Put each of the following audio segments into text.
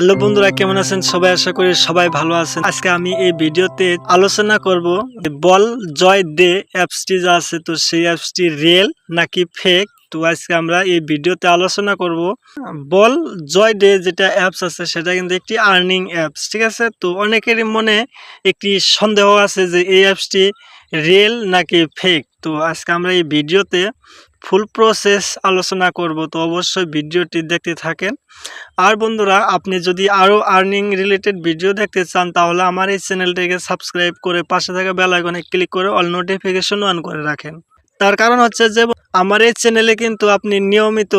Hello বন্ধুরা, কেমন আছেন? সবাই আশা করি সবাই ভালো আছেন। আজকে আমি এই ভিডিওতে আলোচনা করব বল জয় ডে অ্যাপসটি যা আছে, তো সেই অ্যাপসটি রিয়েল নাকি ফেক তো আজকে আমরা এই ভিডিওতে আলোচনা করব। বল জয় ডে যেটা অ্যাপস আছে, সেটা কিন্তু একটি আর্নিং অ্যাপস, ঠিক আছে? তো অনেকেরই মনে একটি সন্দেহ আছে যে এই অ্যাপসটি রিয়েল নাকি ফেক তো আজকে আমরা এই ভিডিওতে ফুল প্রসেস আলোচনা করব, তো অবশ্যই ভিডিওটি দেখতে থাকেন। আর বন্ধুরা, আপনি যদি আরও আর্নিং রিলেটেড ভিডিও দেখতে চান, তাহলে আমার এই চ্যানেলটিকে সাবস্ক্রাইব করে পাশে থাকা বেল আইকনে ক্লিক করে অল নোটিফিকেশন অন করে রাখেন। তার কারণ হচ্ছে যে, আমার এই চ্যানেলে কিন্তু আপনি নিয়মিত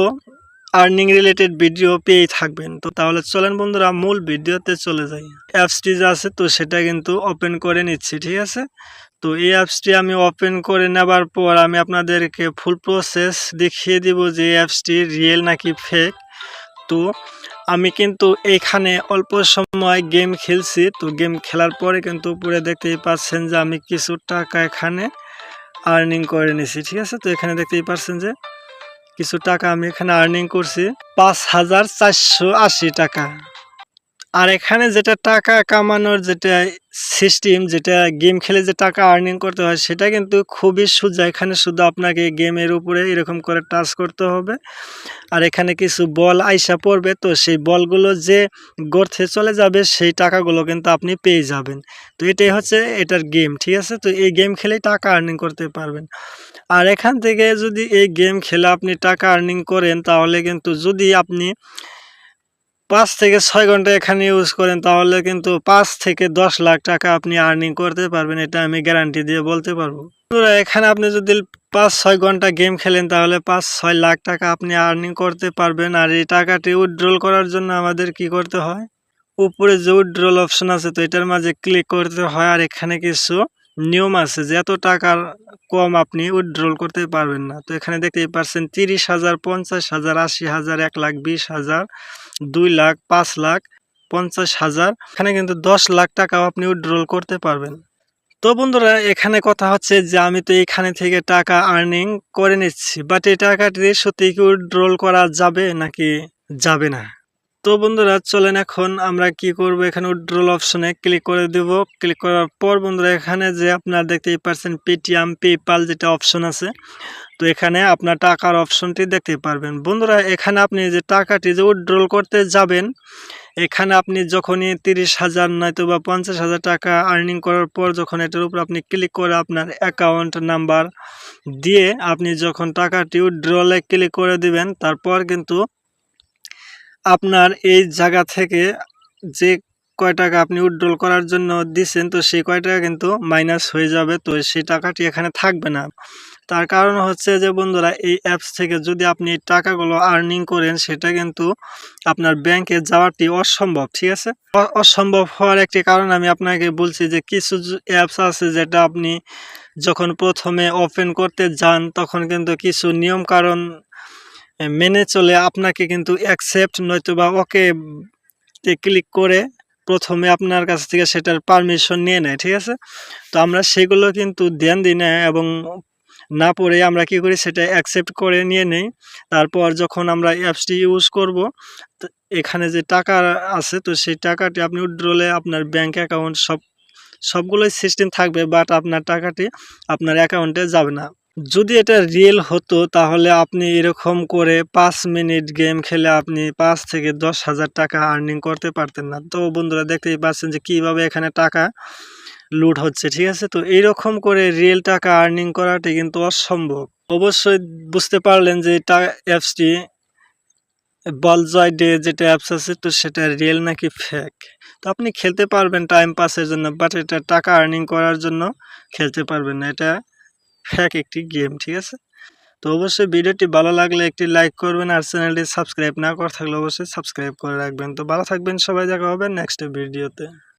আর্নিং রিলেটেড ভিডিও পেয়েই থাকবেন। তো তাহলে চলেন বন্ধুরা, মূল ভিডিওতে চলে যাই। অ্যাপসটি যা আছে, তো সেটা কিন্তু ওপেন করে নিচ্ছি, ঠিক আছে? তো এই অ্যাপসটি আমি ওপেন করে নেবার পর আমি আপনাদেরকে ফুল প্রসেস দেখিয়ে দিব যে এই অ্যাপসটি রিয়েল নাকি ফেক তো আমি কিন্তু এইখানে অল্প সময় গেম খেলছি, তো গেম খেলার পরে কিন্তু উপরে দেখতেই পাচ্ছেন যে আমি কিছু টাকা এখানে আর্নিং করে নিছি, ঠিক আছে? তো এখানে দেখতেই পাচ্ছেন যে কিছু টাকা আমি এখানে আর্নিং করছি, পাঁচ হাজার চারশো আশি টাকা। আর এখানে যেটা টাকা কামানোর যেটা সিস্টেম যেটা গেম খেলে যে টাকা আর্নিং করতে হয়, সেটা কিন্তু খুবই সোজা। এখানে শুধু আপনাকে গেমের উপরে এরকম করে টাচ করতে হবে। আর এখানে কিছু বল আইসা পড়বে, তো সেই বলগুলো যে গর্থে চলে যাবে, সেই টাকাগুলো কিন্তু আপনি পেয়ে যাবেন। তো এটাই হচ্ছে এটার গেম ঠিক আছে? তো এই গেম খেলেই টাকা আর্নিং করতে পারবেন। আর এখান থেকে যদি এই গেম খেলে আপনি টাকা আর্নিং করেন, তাহলে কিন্তু যদি আপনি পাঁচ থেকে ছয় ঘণ্টা এখানে ইউজ করেন, তাহলে কিন্তু পাঁচ থেকে দশ লাখ টাকা আপনি আর্নিং করতে পারবেন, এটা আমি গ্যারান্টি দিয়ে বলতে পারব। এখানে আপনি যদি পাঁচ ছয় ঘণ্টা গেম খেলেন, তাহলে পাঁচ ছয় লাখ টাকা আপনি আর্নিং করতে পারবেন। আর এই টাকাটি উইথড্রল করার জন্য আমাদের কি করতে হয়? উপরে যে উইথড্রল অপশন আছে, তো এটার মাঝে ক্লিক করতে হয়। আর এখানে কিছু নিয়ম আছে যে এত টাকার কম আপনি উইথড্রল করতে পারবেন না। তো এখানে দেখতেই পাচ্ছেন তিরিশ হাজার, পঞ্চাশ হাজার, আশি হাজার, এক লাখ, বিশ হাজার, দুই লাখ, পাঁচ লাখ, পঞ্চাশ হাজার। এখানে কিন্তু দশ লাখ টাকাও আপনি উইথড্রল করতে পারবেন। তো বন্ধুরা, এখানে কথা হচ্ছে যে আমি তো এখানে থেকে টাকা আর্নিং করে নিচ্ছি বাট এই টাকাটি সত্যি কি উইথড্রল করা যাবে নাকি যাবে না? তো বন্ধুরা, চলেন এখন আমরা কি করব? এখানে উইথড্রল অপশনে ক্লিক করে দেব। ক্লিক করার পর বন্ধুরা, এখানে যে আপনার দেখতেই পারছেন পেটিএম পেপাল যেটা অপশন আছে, তো এখানে আপনার টাকার অপশনটি দেখতে পারবেন। বন্ধুরা, এখানে আপনি যে টাকাটি যে উইথড্রল করতে যাবেন, এখানে আপনি যখনই তিরিশ হাজার নয়তো বা পঞ্চাশ হাজার টাকা আর্নিং করার পর যখন এটার উপর আপনি ক্লিক করে আপনার অ্যাকাউন্ট নাম্বার দিয়ে আপনি যখন টাকাটি উইথড্রলে ক্লিক করে দিবেন, তারপর কিন্তু আপনার এই জায়গা থেকে যে কয় টাকা আপনি উইথড্রল করার জন্য দিচ্ছেন তো সেই কয় টাকা কিন্তু মাইনাস হয়ে যাবে, তো সেই টাকাটি এখানে থাকবে না। তার কারণ হচ্ছে যে বন্ধুরা, এই অ্যাপস থেকে যদি আপনি টাকাগুলো আর্নিং করেন, সেটা কিন্তু আপনার ব্যাংকে যাওয়াটি অসম্ভব, ঠিক আছে? অসম্ভব হওয়ার একটি কারণ আমি আপনাকে বলছি যে কিছু অ্যাপস আছে যেটা আপনি যখন প্রথমে ওপেন করতে যান, তখন কিন্তু কিছু নিয়ম কারণ মেনে চলে আপনাকে কিন্তু অ্যাকসেপ্ট নয়তো বা ওকে তে ক্লিক করে প্রথমে আপনার কাছ থেকে সেটার পারমিশন নিয়ে নেয়, ঠিক আছে? তো আমরা সেগুলো কিন্তু ধ্যান দিই না এবং না পড়ে আমরা কি করি, সেটা অ্যাকসেপ্ট করে নিয়ে নেই। তারপর যখন আমরা অ্যাপসটি ইউজ করব এখানে যে টাকা আছে, তো সেই টাকাটি আপনি উইথড্রলে আপনার ব্যাংক অ্যাকাউন্ট সব, সবগুলোই সিস্টেম থাকবে বাট আপনার টাকাটি আপনার অ্যাকাউন্টে যাবে না। যদি এটা রিয়েল হতো, তাহলে আপনি এরকম করে পাঁচ মিনিট গেম খেলে আপনি পাঁচ থেকে দশ হাজার টাকা আর্নিং করতে পারতেন না। তো বন্ধুরা দেখতেই পাচ্ছেন যে কীভাবে এখানে টাকা লুট হচ্ছে, ঠিক আছে? তো এইরকম করে রিয়েল টাকা আর্নিং করাটি কিন্তু অসম্ভব। অবশ্যই বুঝতে পারলেন যে এটা অ্যাপসটি বলজয় ডে যেটা অ্যাপস আছে, তো সেটা রিয়েল নাকি ফেক তো আপনি খেলতে পারবেন টাইম পাসের জন্য বাট এটা টাকা আর্নিং করার জন্য খেলতে পারবেন না। এটা ফ্যাক একটি গেম, ঠিক আছে? তো অবশ্যই ভিডিওটি ভালো লাগলে একটি লাইক করবেন আর চ্যানেলটি সাবস্ক্রাইব না করা থাকলে অবশ্যই সাবস্ক্রাইব করে রাখবেন। তো ভালো থাকবেন, সবাই দেখা হবে নেক্সট ভিডিওতে।